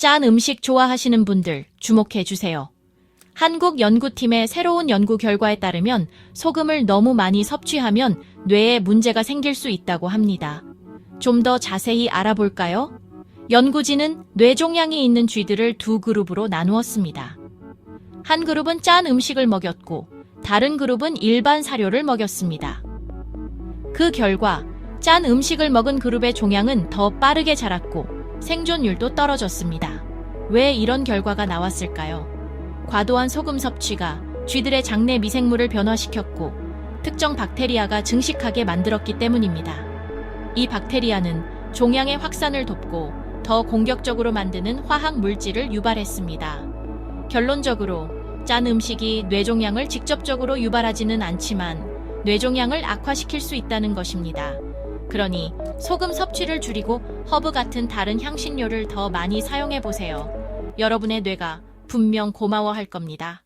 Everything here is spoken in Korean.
짠 음식 좋아하시는 분들 주목해 주세요. 한국 연구팀의 새로운 연구 결과에 따르면 소금을 너무 많이 섭취하면 뇌에 문제가 생길 수 있다고 합니다. 좀 더 자세히 알아볼까요? 연구진은 뇌종양이 있는 쥐들을 두 그룹으로 나누었습니다. 한 그룹은 짠 음식을 먹였고 다른 그룹은 일반 사료를 먹였습니다. 그 결과 짠 음식을 먹은 그룹의 종양은 더 빠르게 자랐고 생존율도 떨어졌습니다. 왜 이런 결과가 나왔을까요? 과도한 소금 섭취가 쥐들의 장내 미생물을 변화시켰고 특정 박테리아가 증식하게 만들었기 때문입니다. 이 박테리아는 종양의 확산을 돕고 더 공격적으로 만드는 화학 물질을 유발했습니다. 결론적으로 짠 음식이 뇌종양을 직접적으로 유발하지는 않지만 뇌종양을 악화시킬 수 있다는 것입니다. 그러니 소금 섭취를 줄이고 허브 같은 다른 향신료를 더 많이 사용해 보세요. 여러분의 뇌가 분명 고마워할 겁니다.